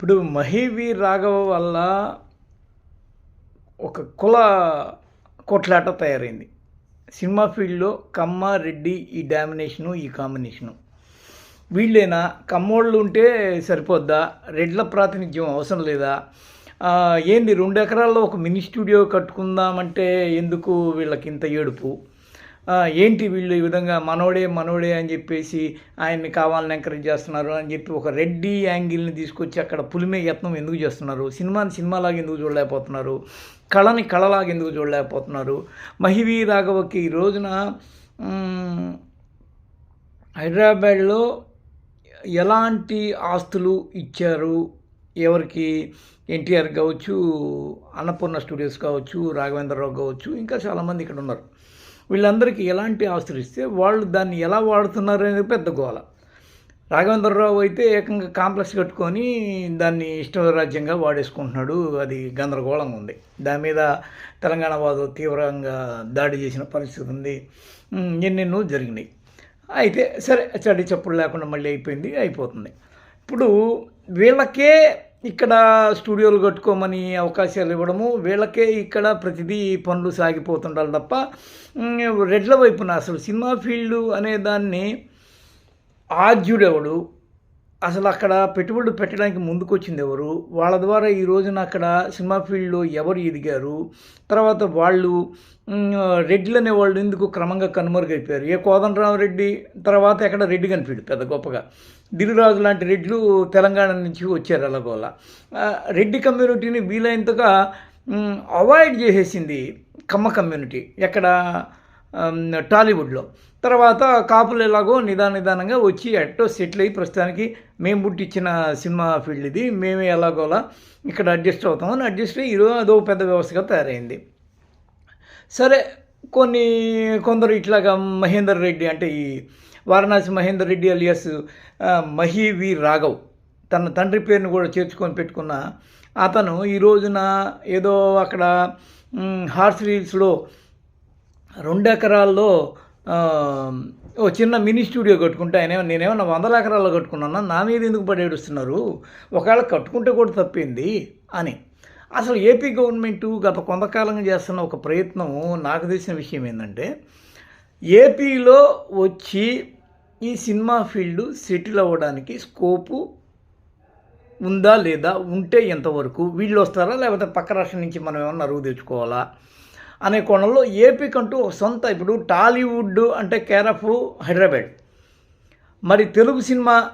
ఇప్పుడు మహీవి రాఘవ వల్ల ఒక కుల కొట్లాట తయారైంది. సినిమా ఫీల్డ్లో కమ్మ రెడ్డి ఈ డామినేషను ఈ కాంబినేషను. వీళ్ళేనా? కమ్మోళ్ళు ఉంటే సరిపోద్దా? రెడ్ల ప్రాతినిధ్యం అవసరం లేదా? ఏంది రెండు ఎకరాల్లో ఒక మినీ స్టూడియో కట్టుకుందామంటే ఎందుకు వీళ్ళకి ఇంత ఏడుపు? ఏంటి వీళ్ళు ఈ విధంగా మనోడే మనోడే అని చెప్పేసి ఆయన్ని కావాలని ఎంకరేజ్ చేస్తున్నారు అని చెప్పి ఒక రెడ్డి యాంగిల్ని తీసుకొచ్చి అక్కడ పులిమే యత్నం ఎందుకు చేస్తున్నారు? సినిమాని సినిమాలాగా ఎందుకు చూడలేకపోతున్నారు? కళని కళలాగా ఎందుకు చూడలేకపోతున్నారు? మహివి రాఘవకి ఈ రోజున హైదరాబాద్లో ఎలాంటి ఆస్తులు ఇచ్చారు? ఎవరికి? ఎన్టీఆర్ కావచ్చు అన్నపూర్ణ స్టూడియోస్ కావచ్చు రాఘవేంద్రరావు కావచ్చు ఇంకా చాలామంది ఇక్కడ ఉన్నారు. వీళ్ళందరికీ ఎలాంటి ఆస్తులు ఇస్తే వాళ్ళు దాన్ని ఎలా వాడుతున్నారు అనేది పెద్ద గోల. రాఘవేంద్రరావు అయితే ఏకంగా కాంప్లెక్స్ కట్టుకొని దాన్ని ఇష్టరాజ్యంగా వాడేసుకుంటున్నాడు. అది గందరగోళంగా ఉంది. దాని మీద తెలంగాణ వాదు తీవ్రంగా దాడి చేసిన పరిస్థితి ఉంది. ఎన్నెన్నో జరిగినాయి. అయితే సరే చడి చప్పుడు లేకుండా మళ్ళీ అయిపోయింది అయిపోతుంది. ఇప్పుడు వీళ్ళకే ఇక్కడ స్టూడియోలు కట్టుకోమని అవకాశాలు ఇవ్వడము వీళ్ళకే ఇక్కడ ప్రతిదీ పనులు సాగిపోతుండాలి తప్ప రెడ్ల వైపున అసలు సినిమా ఫీల్డ్ అనే దాన్ని ఆద్యుడెవడు? అసలు అక్కడ పెట్టుబడులు పెట్టడానికి ముందుకొచ్చింది ఎవరు? వాళ్ళ ద్వారా ఈ రోజున అక్కడ సినిమా ఫీల్డ్లో ఎవరు ఎదిగారు? తర్వాత వాళ్ళు మ్, రెడ్లు అనే వాళ్ళు ఎందుకు క్రమంగా కనుమరుగైపోయారు? ఏ కోదండరామరెడ్డి తర్వాత ఎక్కడ రెడ్డి కనిపించాడు పెద్ద గొప్పగా. దిల్రాజు లాంటి రెడ్లు తెలంగాణ నుంచి వచ్చారు అలాగోల రెడ్డి కమ్యూనిటీని వీలైనంతగా అవాయిడ్ చేసేసింది కమ్మ కమ్యూనిటీ ఎక్కడ టాలీవుడ్లో. తర్వాత కాపులు ఎలాగో నిదాన నిదానంగా వచ్చి ఎట్టో సెటిల్ అయ్యి ప్రస్తుతానికి మేము పుట్టించిన సినిమా ఫీల్డ్ ఇది. మేమే ఎలాగోలా ఇక్కడ అడ్జస్ట్ అవుతామని అడ్జస్ట్ అయ్యి ఈరోజు అదో పెద్ద వ్యవస్థగా తయారైంది. సరే కొన్ని కొందరు ఇట్లాగా మహేందర్ రెడ్డి అంటే ఈ వారణాసి మహేందర్ రెడ్డి అలియాస్ ఆ, మహి వి రాఘవ్ తన తండ్రి పేరుని కూడా చేర్చుకొని పెట్టుకున్న అతను ఈ రోజున ఏదో అక్కడ హార్స్ రీల్స్లో రెండు ఎకరాల్లో ఓ చిన్న మినీ స్టూడియో కట్టుకుంటే ఆయన నేనేమన్నా వందల ఎకరాల్లో కట్టుకున్నాను? నా మీద ఎందుకు పడేడుస్తున్నారు ఒకవేళ కట్టుకుంటే కూడా తప్పింది? అని. అసలు ఏపీ గవర్నమెంట్ గత కొంతకాలంగా చేస్తున్న ఒక ప్రయత్నం నాకు తెలిసిన విషయం ఏంటంటే ఏపీలో వచ్చి ఈ సినిమా ఫీల్డ్ సెటిల్ అవ్వడానికి స్కోపు ఉందా లేదా? ఉంటే ఎంతవరకు? వీళ్ళు వస్తారా? లేకపోతే పక్క రాష్ట్రం నుంచి మనం ఏమన్నా అరువు తెచ్చుకోవాలా? అనే కోణంలో ఏపీకంటూ ఒక సొంత ఇప్పుడు టాలీవుడ్ అంటే కేర్ ఆఫ్ హైదరాబాద్. మరి తెలుగు సినిమా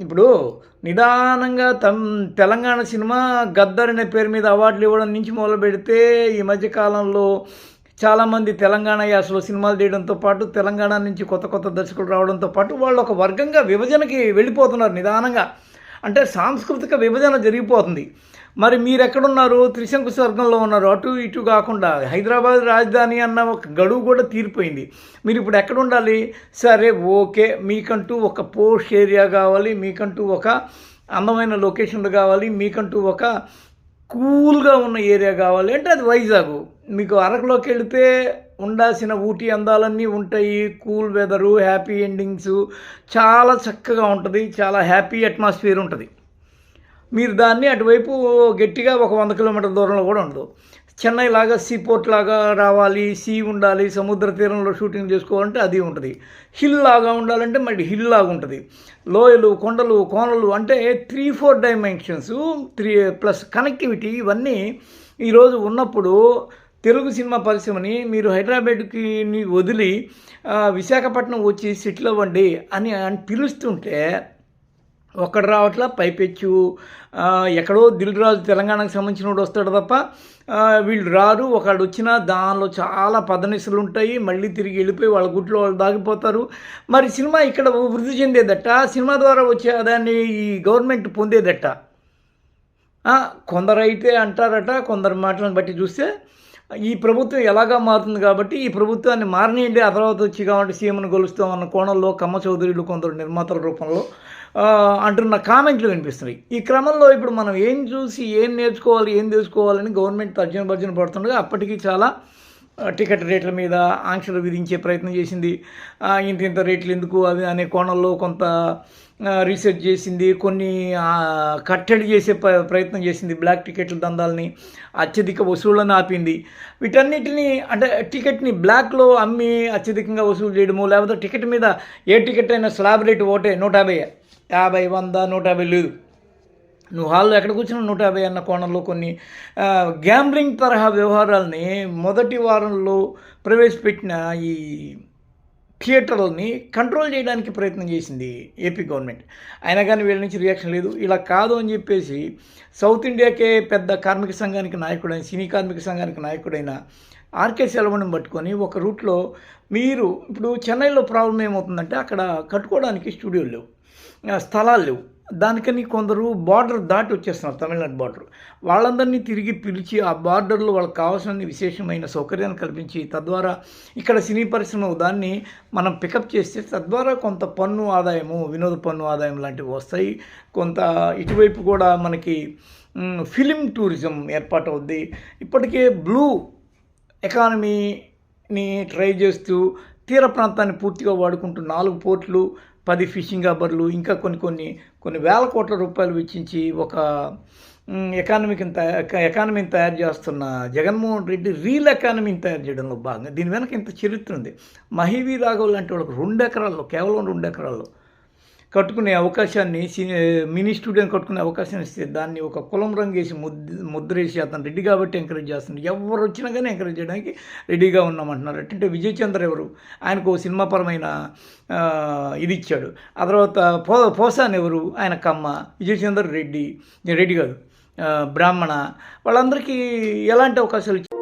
ఇప్పుడు నిదానంగా తమ్ తెలంగాణ సినిమా గద్దర్ అనే పేరు మీద అవార్డులు ఇవ్వడం నుంచి మొదలు పెడితే ఈ మధ్యకాలంలో చాలామంది తెలంగాణ యాసలో సినిమాలు తీయడంతో పాటు తెలంగాణ నుంచి కొత్త కొత్త దర్శకులు రావడంతో పాటు వాళ్ళు ఒక వర్గంగా విభజనకి వెళ్ళిపోతున్నారు నిదానంగా. అంటే సాంస్కృతిక విభజన జరిగిపోతుంది. మరి మీరు ఎక్కడున్నారు త్రిశంకు స్వర్గంలో ఉన్నారు. అటు ఇటు కాకుండా హైదరాబాద్ రాజధాని అన్న ఒక గడువు కూడా తీరిపోయింది. మీరు ఇప్పుడు ఎక్కడ ఉండాలి సరే ఓకే. మీకంటూ ఒక పోస్ట్ ఏరియా కావాలి. మీకంటూ ఒక అందమైన లొకేషన్లు కావాలి. మీకంటూ ఒక కూల్గా ఉన్న ఏరియా కావాలి. అంటే అది వైజాగ్. మీకు అరకులోకి వెళితే ఉండాల్సిన ఊటీ అందాలన్నీ ఉంటాయి. Cool weather happy endings. చాలా చక్కగా ఉంటుంది. చాలా హ్యాపీ అట్మాస్ఫియర్ ఉంటుంది. మీరు దాన్ని అటువైపు గట్టిగా ఒక వంద కిలోమీటర్ దూరంలో కూడా ఉండదు. చెన్నై లాగా సీ పోర్ట్ లాగా రావాలి సీ ఉండాలి సముద్ర తీరంలో షూటింగ్ చేసుకోవాలంటే అది ఉంటుంది. హిల్ లాగా ఉండాలంటే మళ్ళీ హిల్ లాగా ఉంటుంది. లోయలు కొండలు కోనలు అంటే three four dimensions three plus connectivity ఇవన్నీ ఈరోజు ఉన్నప్పుడు తెలుగు సినిమా పరిశ్రమని మీరు హైదరాబాద్కి వదిలి విశాఖపట్నం వచ్చి సెటిల్ అవ్వండి అని అని పిలుస్తుంటే ఒక్కడు రావట్లా పైపెచ్చు. ఎక్కడో దిల్ రాజు తెలంగాణకు సంబంధించిన వాడు వస్తాడు తప్ప వీళ్ళు రారు. ఒకడు వచ్చినా దానిలో చాలా పదనిసలు ఉంటాయి. మళ్ళీ తిరిగి వెళ్ళిపోయి వాళ్ళ గుట్లో వాళ్ళు దాగిపోతారు. మరి సినిమా ఇక్కడ వృద్ధి చెందేదట. సినిమా ద్వారా వచ్చే దాన్ని ఈ గవర్నమెంట్ పొందేదట. కొందరైతే అంటారట కొందరు మాటలను బట్టి చూస్తే ఈ ప్రభుత్వం ఎలాగా మారుతుంది కాబట్టి ఈ ప్రభుత్వాన్ని మారనీయండి. ఆ తర్వాత వచ్చి కాబట్టి సీఎంను గెలుస్తాం కోణంలో కమ్మ చౌదరిలు కొందరు నిర్మాతల రూపంలో. అంటున్న కామెంట్లు వినిపిస్తున్నాయి. ఈ క్రమంలో ఇప్పుడు మనం ఏం చూసి ఏం నేర్చుకోవాలి ఏం తెలుసుకోవాలని గవర్నమెంట్ తర్జన భర్జన పడుతుండగా అప్పటికి చాలా టికెట్ రేట్ల మీద ఆంక్షలు విధించే ప్రయత్నం చేసింది. ఇంత ఇంత రేట్లు ఎందుకు అది అనే కోణంలో కొంత రీసెర్చ్ చేసింది. కొన్ని కట్టడి చేసే ప్ర- ప్రయత్నం చేసింది. బ్లాక్ టికెట్ల దందాలని అత్యధిక వసూళ్ళను ఆపింది. వీటన్నిటిని అంటే టికెట్ని బ్లాక్లో అమ్మి అత్యధికంగా వసూలు చేయడము లేకపోతే టికెట్ మీద ఏ టికెట్ అయినా స్లాబ్ రేటు ఒకటే నూట యాభై యాభై వంద నూట యాభై లేదు. నువ్వు హాల్లో ఎక్కడ కూర్చున్నా నూట యాభై అన్న కోణంలో కొన్ని గ్యాంబ్లింగ్ తరహా వ్యవహారాలని మొదటి వారంలో ప్రవేశపెట్టిన ఈ థియేటర్లని కంట్రోల్ చేయడానికి ప్రయత్నం చేసింది ఏపీ గవర్నమెంట్. అయినా కానీ వీళ్ళ నుంచి రియాక్షన్ లేదు. ఇలా కాదు అని చెప్పేసి సౌత్ ఇండియాకే పెద్ద కార్మిక సంఘానికి నాయకుడైన సినీ కార్మిక సంఘానికి నాయకుడైన ఆర్కే సెలవుని పట్టుకొని ఒక రూట్లో మీరు ఇప్పుడు చెన్నైలో ప్రాబ్లం ఏమవుతుందంటే అక్కడ కట్టుకోవడానికి స్టూడియోలు లేవు. స్థలాలు. లేవు దానికని కొందరు బార్డర్ దాటి వచ్చేస్తున్నారు తమిళనాడు బార్డర్. వాళ్ళందరినీ తిరిగి పిలిచి ఆ బార్డర్లో వాళ్ళకి కావాల్సిన విశేషమైన సౌకర్యాన్ని కల్పించి తద్వారా ఇక్కడ సినీ పరిశ్రమ దాన్ని మనం పికప్ చేస్తే తద్వారా కొంత పన్ను ఆదాయము వినోద పన్ను ఆదాయం లాంటివి వస్తాయి. కొంత ఇటువైపు కూడా మనకి ఫిలిం టూరిజం ఏర్పాటు అవుద్ది ఇప్పటికే బ్లూ ఎకానమీని ట్రై చేస్తూ తీర ప్రాంతాన్ని పూర్తిగా వాడుకుంటూ నాలుగు పోర్ట్లు పది ఫిషింగ్ హార్బర్లు ఇంకా కొన్ని కొన్ని కొన్ని వేల కోట్ల రూపాయలు వెచ్చించి ఒక మ్, ఎకానమీకి ఎకానమీని తయారు చేస్తున్న జగన్మోహన్ రెడ్డి రీల్ ఎకానమీని తయారు చేయడంలో భాగంగా దీని వెనక ఇంత చరిత్ర ఉంది. మహివీ రాఘవ్ లాంటి వాళ్ళకి రెండు ఎకరాల్లో కేవలం రెండు ఎకరాల్లో కట్టుకునే అవకాశాన్ని సి- మినీ స్టూడియోని కట్టుకునే అవకాశం ఇస్తే దాన్ని ఒక కులం రంగు వేసి ముద్రేసి అతను రెడ్డి కాబట్టి ఎంకరేజ్ చేస్తుంది ఎవరు వచ్చినా కానీ ఎంకరేజ్ చేయడానికి రెడీగా ఉన్నామంటున్నారు. అంటే విజయ్ చంద్ర ఎవరు? ఆయనకు ఓ సినిమాపరమైన ఇది ఇచ్చాడు. ఆ తర్వాత పో పోసాన్ ఎవరు? ఆయన కమ్మ. విజయ్ చంద్ర రెడ్డి. రెడ్డి కాదు. బ్రాహ్మణ. వాళ్ళందరికీ ఎలాంటి అవకాశాలు ఇచ్చారు?